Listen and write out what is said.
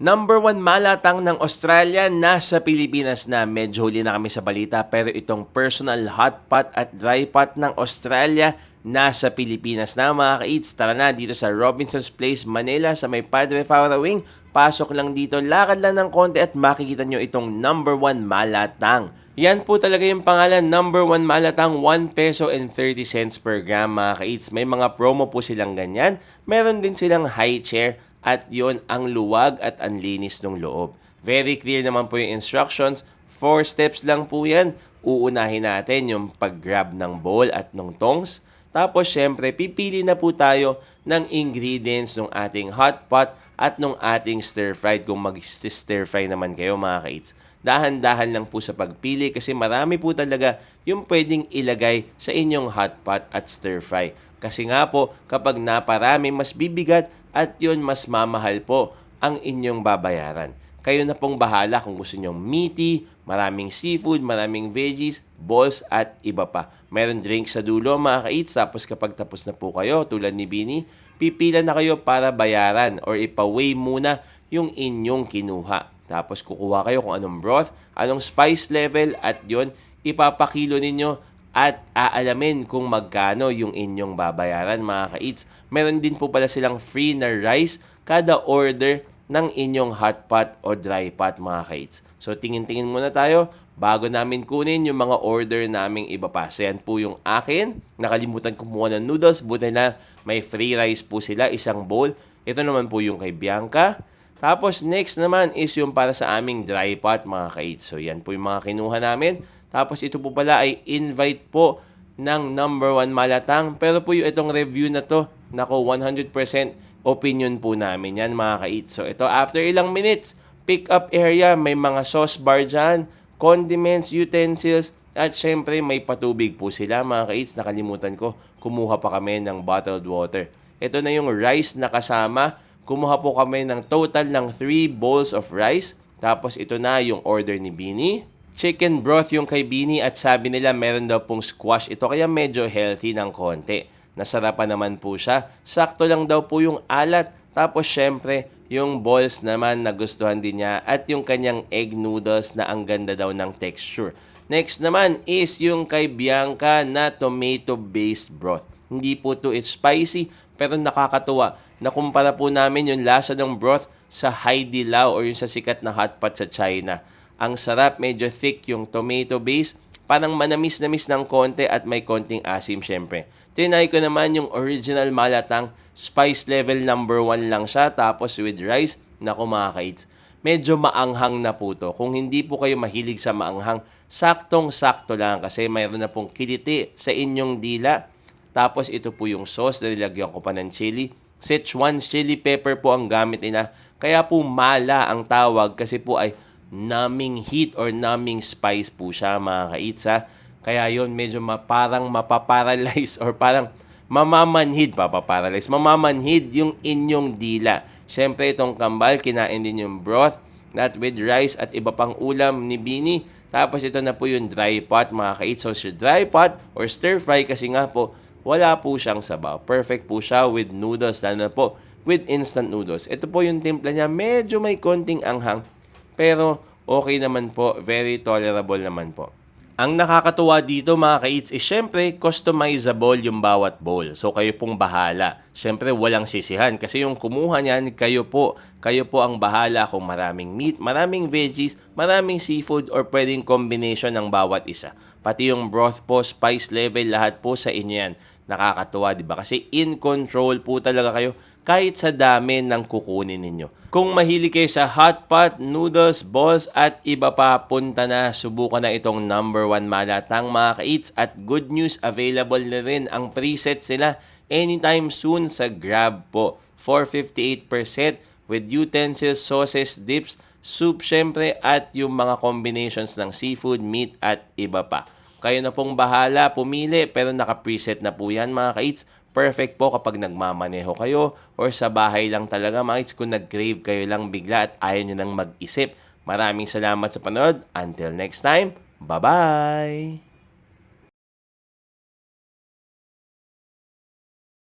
Number one malatang ng Australia nasa Pilipinas na. Medyo huli na kami sa balita pero itong personal hot pot at dry pot ng Australia nasa Pilipinas na mga ka-eats. Tara na dito sa Robinson's Place, Manila sa may Padre Faura Wing. Pasok lang dito, lakad lang ng konti at makikita nyo itong number one malatang. Yan po talaga yung pangalan, number one malatang, 1 peso and 30 cents per gram mga ka-eats. May mga promo po silang ganyan. Meron din silang high chair at yon ang luwag at ang linis ng loob. Very clear naman po yung instructions. Four steps lang po yan. Uunahin natin yung pag-grab ng bowl at ng tongs. Tapos syempre, pipili na po tayo ng ingredients ng ating hot pot at ng ating stir fried kung mag-stir fry naman kayo mga kaits. Dahan-dahan lang po sa pagpili kasi marami po talaga yung pwedeng ilagay sa inyong hot pot at stir fry. Kasi nga po, kapag naparami, mas bibigat at yun mas mamahal po ang inyong babayaran. Kayo na pong bahala kung gusto nyo meaty, maraming seafood, maraming veggies, balls at iba pa. Meron drink sa dulo mga ka-eats tapos kapag tapos na po kayo tulad ni Bini, pipila na kayo para bayaran or ipa-weigh muna yung inyong kinuha. Tapos kukuha kayo kung anong broth, anong spice level at yon ipapakilo ninyo at aalamin kung magkano yung inyong babayaran mga ka-eats. Meron din po pala silang free na rice kada order ng inyong hot pot o dry pot mga ka-eats. So tingin-tingin muna tayo bago namin kunin yung mga order naming iba pa. So yan po yung akin. Nakalimutan kumuha ng noodles. Buti na may free rice po sila, isang bowl. Ito naman po yung kay Bianca. Tapos next naman is yung para sa aming dry pot mga ka-eats. So yan po yung mga kinuha namin. Tapos ito po pala ay invite po ng number one malatang. Pero po yung itong review na to, nako 100% opinion po namin yan mga ka So ito after ilang minutes, pick up area, may mga sauce bar dyan, condiments, utensils, at syempre may patubig po sila mga ka Nakalimutan ko, kumuha pa kami ng bottled water. Ito na yung rice na kasama. Kumuha po kami ng total ng 3 bowls of rice. Tapos ito na yung order ni Bini. Chicken broth yung kay Bini at sabi nila meron daw pong squash. Ito kaya medyo healthy ng konti. Nasarapan naman po siya. Sakto lang daw po yung alat. Tapos syempre, yung balls naman nagustuhan din niya at yung kanyang egg noodles na ang ganda daw ng texture. Next naman is yung kay Bianca na tomato-based broth. Hindi po to it's spicy pero nakakatuwa. Nakumpara po namin yung lasa ng broth sa Heidi Lao or yung sa sikat na hot pot sa China. Ang sarap, medyo thick yung tomato base. Parang manamis-namis ng konti at may konting asim syempre. Tinay ko naman yung original malatang spice level number 1 lang siya tapos with rice na kumakaits. Medyo maanghang na po to. Kung hindi po kayo mahilig sa maanghang, saktong-sakto lang kasi mayroon na pong kiliti sa inyong dila. Tapos ito po yung sauce na nilagyan ko pa ng chili. Szechuan chili pepper po ang gamit nila. Kaya po mala ang tawag kasi po ay numbing heat or numbing spice po siya mga kaits ha. Kaya yon medyo ma, parang mapaparalyze or parang mamamanhid, papaparalyze, mamamanhid yung inyong dila. Siyempre itong kambal, kinain din yung broth, not with rice at iba pang ulam ni Bini. Tapos ito na po yung dry pot mga kaits. So dry pot or stir fry kasi nga po wala po siyang sabaw. Perfect po siya with noodles, lalo na po with instant noodles. Ito po yung timpla niya, medyo may konting anghang pero okay naman po, very tolerable naman po. Ang nakakatuwa dito mga ka-eats is syempre customizable yung bawat bowl. So kayo pong bahala. Syempre walang sisihan kasi yung kumuha niyan kayo po. Kayo po ang bahala kung maraming meat, maraming veggies, maraming seafood or pwedeng combination ng bawat isa. Pati yung broth po, spice level, lahat po sa inyo yan. Nakakatuwa, di ba? Kasi in control po talaga kayo kahit sa dami ng kukunin ninyo. Kung mahilig kayo sa hot pot, noodles, balls at iba pa, punta na, subukan na itong number one malatang mga ka-eats at good news, available na rin ang preset sila anytime soon sa Grab po. 458% with utensils, sauces, dips, soup syempre at yung mga combinations ng seafood, meat at iba pa. Kayo na pong bahala, pumili, pero naka-preset na po yan mga ka-eats. Perfect po kapag nagmamaneho kayo or sa bahay lang talaga mga kaits kung nag-crave kayo lang bigla at ayaw nyo nang mag-isip. Maraming salamat sa panood. Until next time, bye-bye!